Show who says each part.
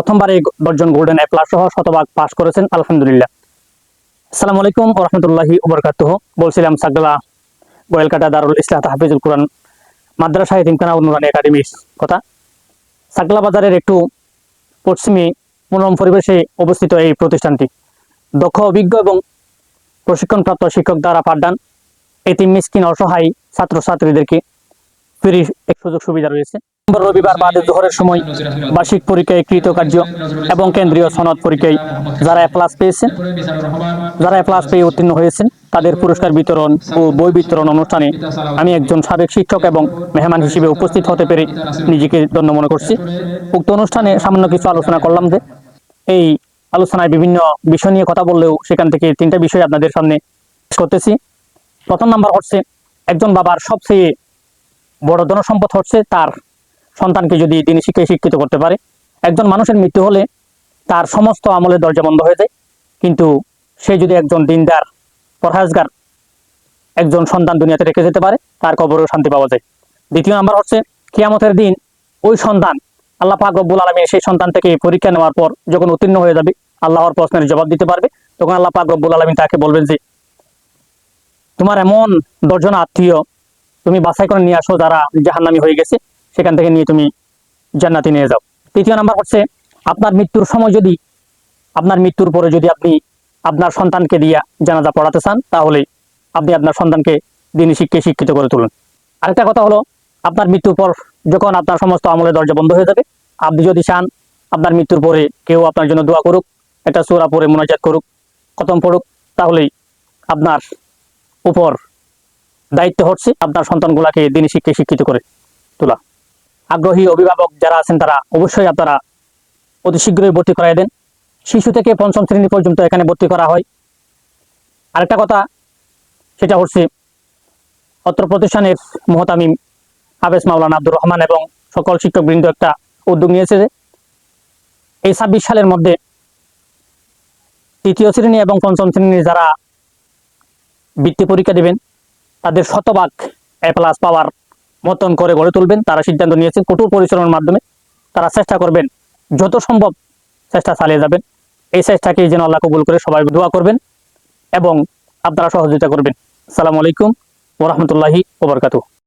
Speaker 1: প্রথমবার এই দশজন গোল্ডেন এ প্লাস সহ শতভাগ পাশ করেছেন, আলহামদুলিল্লাহ। আসসালামু আলাইকুম ওরহমতুল্লাহি ওবরকাতুহ বলছিলাম সাগলা গোয়েলকাটা দারুল ইসলাহ হাফিজুল কোরআন মাদ্রাসা ইতিমখানা উন্নয়ন একাডেমির কথা। সাগলা বাজারের একটু পশ্চিমী মনোরম পরিবেশে অবস্থিত এই প্রতিষ্ঠানটি। দক্ষ, অভিজ্ঞ এবং প্রশিক্ষণপ্রাপ্ত শিক্ষক দ্বারা পাঠদান। এটি মিসকিন অসহায় ছাত্রছাত্রীদেরকে ফ্রি এক সুযোগ সুবিধা রয়েছে। রবিবার বাদে জোহরের সময় বার্ষিক পরীক্ষায় কৃতকার্য এবং কেন্দ্রীয় সনদ পরীক্ষায় যারা প্লাস পেয়েছেন যারা প্লাস পেয়ে উত্তীর্ণ হয়েছেন তাদের পুরস্কার বিতরণ ও বই বিতরণ অনুষ্ঠানে আমি একজন সাবেক শিক্ষক এবং মেহমান হিসেবে উপস্থিত হতে পেরে নিজেকে ধন্য মনে করছি। উক্ত অনুষ্ঠানে সামান্য কিছু আলোচনা করলাম যে এই আলোচনায় বিভিন্ন বিষয় নিয়ে কথা বললেও সেখান থেকে তিনটা বিষয় আপনাদের সামনে করতেছি। প্রথম নাম্বার হচ্ছে একজন বাবার সবচেয়ে বড় ধনসম্পদ হচ্ছে তার সন্তানকে যদি তিনি শিক্ষায় শিক্ষিত করতে পারে, একজন মানুষের মৃত্যু হলে তার সমস্ত আমলের দরজা বন্ধ হয়ে যায়। কিন্তু সে যদি একজন দিনদার, পরহাজগার, একজন সন্তান দুনিয়াতে রেখে যেতে পারে, তার কবরেও শান্তি পাওয়া যায়। দ্বিতীয় নাম্বার হচ্ছে, কিয়ামতের দিন ওই সন্তান, আল্লাহ পাক রব্বুল আলমী সেই সন্তান থেকে পরীক্ষা নেওয়ার পর যখন উত্তীর্ণ হয়ে যাবে আল্লাহর প্রশ্নের জবাব দিতে পারবে। তখন আল্লাহ পাক রব্বুল আলমী তাকে বলবেন যে, তোমার এমন দশজন আত্মীয় তুমি বাছাই করে নিয়ে আসো যারা জাহান্নামি হয়ে গেছে। সেখান থেকে নিয়ে তুমি জান্নাতি নিয়ে যাও। তৃতীয় নাম্বার হচ্ছে, আপনার মৃত্যুর সময় যদি, আপনার মৃত্যুর পরে যদি আপনি আপনার সন্তানকে দিয়া জানাজা পড়াতে চান, তাহলে আপনি আপনার সন্তানকে দিনী শিক্ষায় শিক্ষিত করে তুলুন। আরেকটা কথা হলো, আপনার মৃত্যুর পর যখন আপনার সমস্ত আমলের দরজা বন্ধ হয়ে যাবে, আপনি যদি চান, আপনার মৃত্যুর পরে কেউ আপনার জন্য দোয়া করুক, একটা সুরা পরে মোনাজাত করুক, খতম পড়ুক, তাহলেই আপনার উপর দায়িত্ব হচ্ছে আপনার সন্তানগুলাকে দিনী শিক্ষায় শিক্ষিত করে তোলা। আগ্রহী অভিভাবক যারা আছেন তারা অবশ্যই আপনারা অতি শীঘ্রই ভর্তি করাই দেন। শিশু থেকে পঞ্চম শ্রেণি পর্যন্ত এখানে ভর্তি করা হয়। আরেকটা কথা, সেটা হচ্ছে অত্র প্রতিষ্ঠানের মহতামিম হাফেজ মাওলানা আব্দুর রহমান এবং সকল শিক্ষকবৃন্দ একটা উদ্যোগ নিয়েছে যে এই ছাব্বিশ সালের মধ্যে তৃতীয় শ্রেণি এবং পঞ্চম শ্রেণির যারা বৃত্তি পরীক্ষা দেবেন, তাদের শতভাগ এ প্লাস পাওয়ার মতন করে গড়ে তুলবেন। তারা সিদ্ধান্ত নিয়েছেন কঠোর পরিশ্রমের মাধ্যমে তারা চেষ্টা করবেন, যত সম্ভব চেষ্টা চালিয়ে যাবেন। এই চেষ্টাকে যেন আল্লাহ কবুল করে সবাই দোয়া করবেন এবং আপনারা সহযোগিতা করবেন। আসসালামু আলাইকুম ওরহমতুল্লাহি ওবরকাতু